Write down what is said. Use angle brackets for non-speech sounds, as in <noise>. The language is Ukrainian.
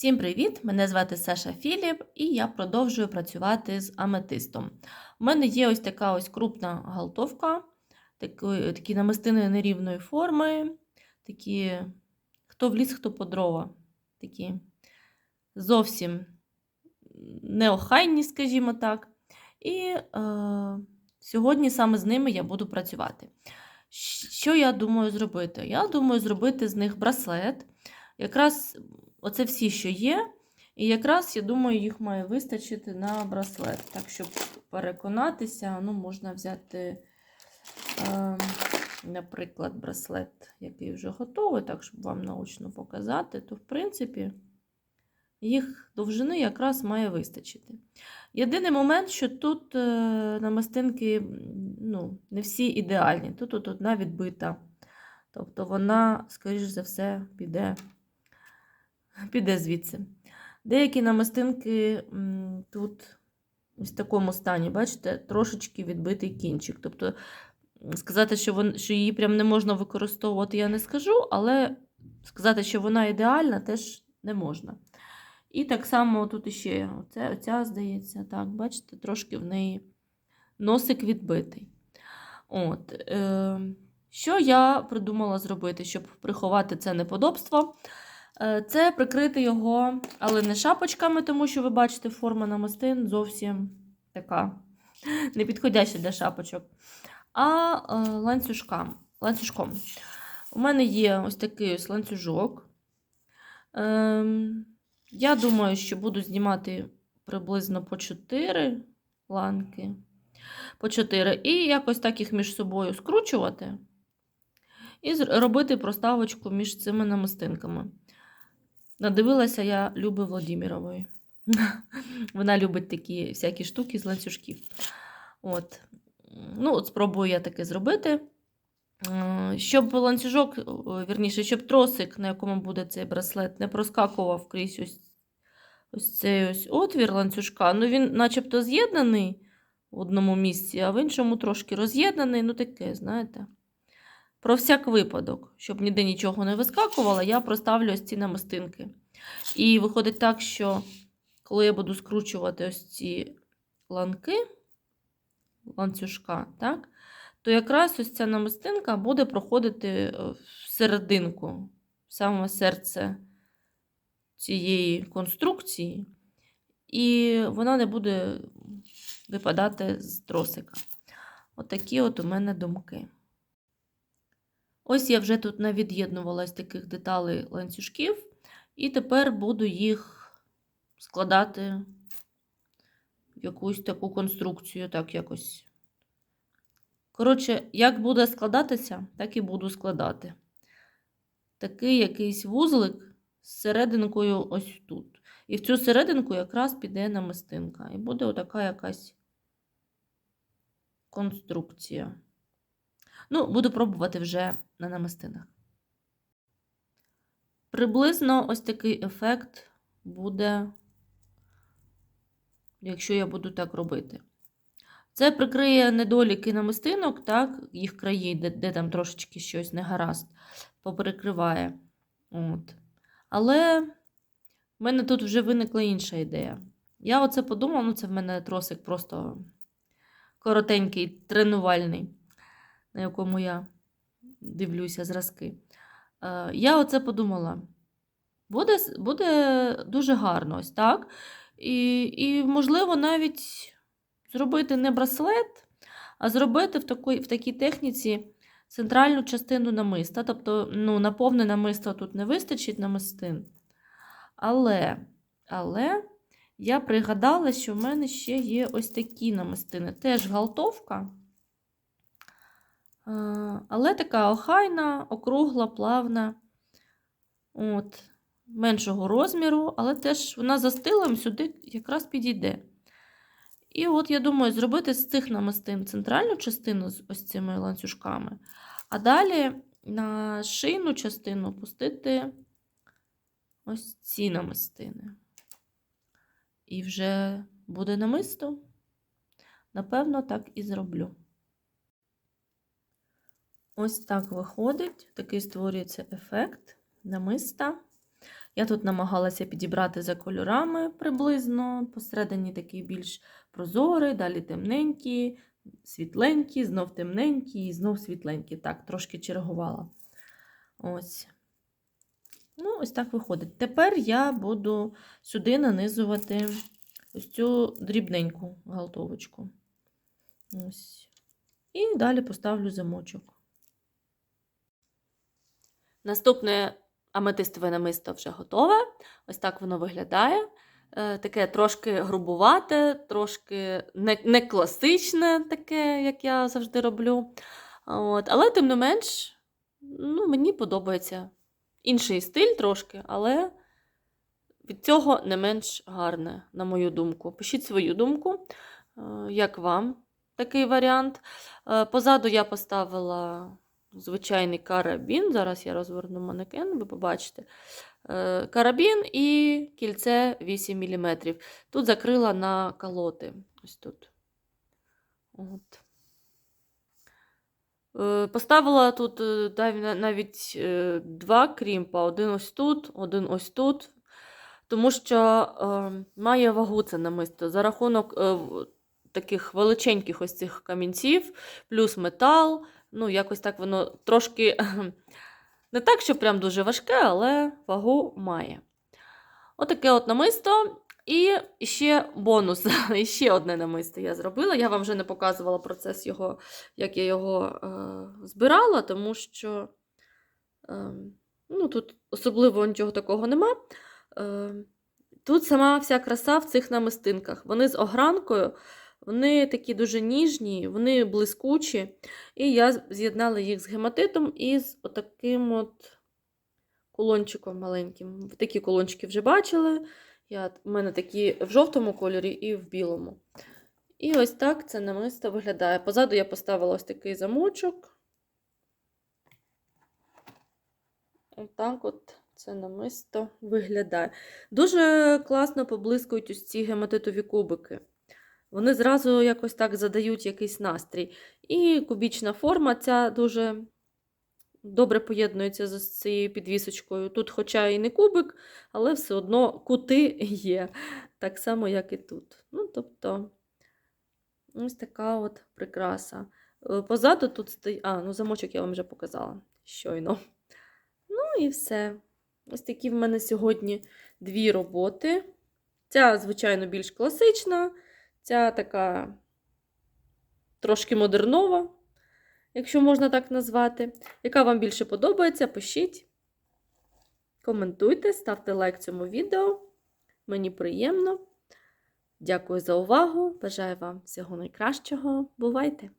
Всім привіт! Мене звати Саша Філіп, і я продовжую працювати з аметистом. У мене є ось така ось крупна галтовка, такі, такі намистини нерівної форми, такі, хто в ліс, хто по дрова. Такі зовсім неохайні, скажімо так. І е, сьогодні саме з ними я буду працювати. Що я думаю зробити? Я думаю зробити з них браслет. Якраз оце всі, що є. І якраз, я думаю, їх має вистачити на браслет. Так, щоб переконатися, ну, можна взяти, е, наприклад, браслет, який вже готовий, так, щоб вам наочно показати, то, в принципі, їх довжини якраз має вистачити. Єдиний момент, що тут е, намистинки ну, не всі ідеальні. Тут, тут одна відбита. Тобто вона, скоріш за все, піде піде звідси. Деякі намистинки тут в такому стані, бачите, трошечки відбитий кінчик. Тобто, сказати, що вон, що її прям не можна використовувати, я не скажу, але сказати, що вона ідеальна, теж не можна. І так само тут іще оце, оця, здається, так, бачите, трошки в неї носик відбитий. От, е, Що я придумала зробити, щоб приховати це неподобство? Е, це прикрити його, але не шапочками, тому що ви бачите, форма намистин зовсім така непідходяща для шапочок, а е, ланцюжком. ланцюжком. У мене є ось такий ось ланцюжок. Ем, я думаю, що буду знімати приблизно по 4 ланки. По 4. І якось так їх між собою скручувати. І робити проставочку між цими намистинками. Надивилася я Люби Владимирової. <laughs> Вона любить такі всякі штуки з ланцюжків. От. Ну, от Спробую я таке зробити. Щоб ланцюжок, вірніше, щоб тросик, на якому буде цей браслет, не проскакував крізь ось ось цей ось отвір ланцюжка. Ну, він начебто з'єднаний в одному місці, а в іншому трошки роз'єднаний. Ну, таке, знаєте. Про всяк випадок, щоб ніде нічого не вискакувало, я проставлю ось ці намистинки. І виходить так, що коли я буду скручувати ось ці ланки, ланцюжка, так, то якраз ось ця намистинка буде проходити е, в серединку, в саме серце цієї конструкції, і вона не буде випадати з тросика. Отакі от, от у мене думки. Ось я вже тут навід'єднувала з таких деталей ланцюжків, і тепер буду їх складати в якусь таку конструкцію, так якось. Коротше, як буде складатися, так і буду складати. Такий якийсь вузлик з серединкою ось тут. І в цю серединку якраз піде намистинка. І буде отака якась конструкція. Ну, буду пробувати вже на намистинах. Приблизно ось такий ефект буде, якщо я буду так робити. Це прикриє недоліки намистинок, так, їх краї, де, де там трошечки щось не гаразд, поперекриває. От. Але в мене тут вже виникла інша ідея. Я оце подумала, ну це в мене тросик просто коротенький, тренувальний на якому я дивлюся зразки. Е, я оце подумала. Буде буде дуже гарно ось так. І, і, можливо, навіть зробити не браслет, а зробити в такій в такій техніці центральну частину намиста. Тобто, ну, на намисто тут не вистачить намистин. Але, але я пригадала, що в мене ще є ось такі намистини. Теж галтовка. Але така охайна, округла, плавна, от, меншого розміру, але теж вона за сюди якраз підійде. І от я думаю, зробити з цих намистин центральну частину з ось цими ланцюжками, а далі на шийну частину пустити ось ці намистини. І вже буде намисто. Напевно, так і зроблю. Ось так виходить, такий створюється ефект намиста. Я тут намагалася підібрати за кольорами приблизно, посередині такий більш прозорий, далі темненький, світленький, знов темненький і знов світленький. Так, трошки чергувала. Ось. Ну, ось так виходить. Тепер я буду сюди нанизувати ось цю дрібненьку галтовочку. Ось. І далі поставлю замочок. Наступне аметистове намисто вже готове. Ось так воно виглядає. Е, Таке трошки грубувате, трошки не, не класичне, таке, як я завжди роблю. От. Але, тим не менш, ну, мені подобається. Інший стиль трошки, але від цього не менш гарне, на мою думку. Пишіть свою думку, е, як вам такий варіант. Е, Позаду я поставила звичайний карабін. Зараз я розверну манекен, ви побачите. Е, Карабін і кільце 8 мм. Тут закрила на колоти. Ось тут. От. Е, Поставила тут е, навіть два крімпа, один ось тут, один ось тут. Тому що має вагу це намисто за рахунок таких величеньких ось цих камінців, плюс метал. Ну, якось так воно трошки <laughs> не так, що прям дуже важке, але вагу має. Отаке от намисто. І ще бонус, <laughs> ще одне намисто я зробила. Я вам вже не показувала процес його, як я його е, збирала, тому що е, ну, тут особливо нічого такого нема. Е, тут сама вся краса в цих намистинках. Вони з огранкою, вони такі дуже ніжні, вони блискучі. І я з'єднала їх з гематитом і з отаким от кулончиком маленьким. Такі кулончики вже бачили. Я, у мене такі в жовтому кольорі і в білому. І ось так це намисто виглядає. Позаду я поставила ось такий замочок. Отак от це намисто виглядає. Дуже класно поблискують ось ці гематитові кубики. Вони зразу якось так задають якийсь настрій. І кубічна форма ця дуже добре поєднується з цією підвісочкою. Тут, хоча і не кубик, але все одно кути є. Так само, як і тут. Ну, тобто, ось така от прикраса. Е, Позаду тут стоїть. А, ну замочок я вам вже показала щойно. Ну і все. Ось такі в мене сьогодні дві роботи. Ця, звичайно, більш класична, ця така трошки модернова, якщо можна так назвати. Яка вам більше подобається, пишіть, коментуйте, ставте лайк цьому відео. Мені приємно. Дякую за увагу. Бажаю вам всього найкращого. Бувайте!